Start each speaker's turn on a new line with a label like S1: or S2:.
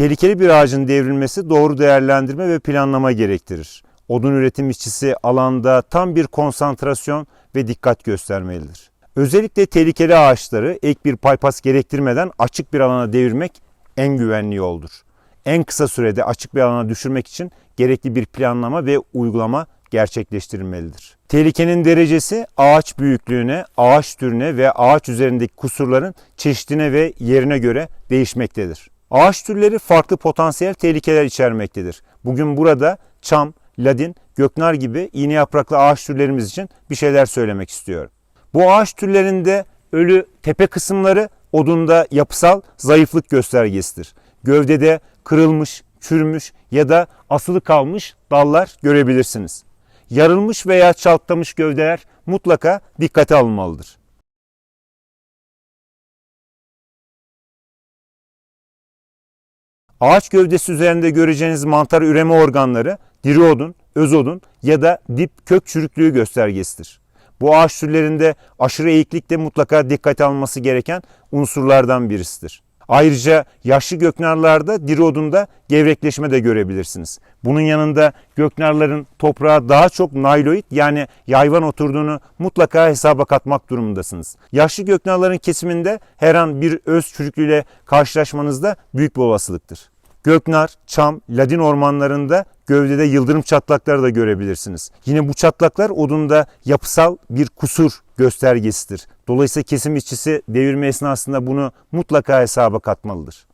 S1: Tehlikeli bir ağacın devrilmesi doğru değerlendirme ve planlama gerektirir. Odun üretim işçisi alanda tam bir konsantrasyon ve dikkat göstermelidir. Özellikle tehlikeli ağaçları ek bir paypas gerektirmeden açık bir alana devirmek en güvenli yoldur. En kısa sürede açık bir alana düşürmek için gerekli bir planlama ve uygulama gerçekleştirilmelidir. Tehlikenin derecesi ağaç büyüklüğüne, ağaç türüne ve ağaç üzerindeki kusurların çeşidine ve yerine göre değişmektedir. Ağaç türleri farklı potansiyel tehlikeler içermektedir. Bugün burada çam, ladin, göknar gibi iğne yapraklı ağaç türlerimiz için bir şeyler söylemek istiyorum. Bu ağaç türlerinde ölü tepe kısımları odunda yapısal zayıflık göstergesidir. Gövdede kırılmış, çürümüş ya da asılı kalmış dallar görebilirsiniz. Yarılmış veya çaltlamış gövdeler mutlaka dikkate alınmalıdır. Ağaç gövdesi üzerinde göreceğiniz mantar üreme organları diri odun, öz odun ya da dip kök çürüklüğü göstergesidir. Bu ağaç türlerinde aşırı eğiklik de mutlaka dikkate alınması gereken unsurlardan birisidir. Ayrıca yaşlı göknarlarda diri odunda gevrekleşme de görebilirsiniz. Bunun yanında göknarların toprağa daha çok nailoid yani yayvan oturduğunu mutlaka hesaba katmak durumundasınız. Yaşlı göknarların kesiminde her an bir öz çürüklüğüyle karşılaşmanızda büyük bir olasılıktır. Göknar, çam, ladin ormanlarında gövdede yıldırım çatlakları da görebilirsiniz. Yine bu çatlaklar odunda yapısal bir kusur göstergesidir. Dolayısıyla kesim işçisi devirme esnasında bunu mutlaka hesaba katmalıdır.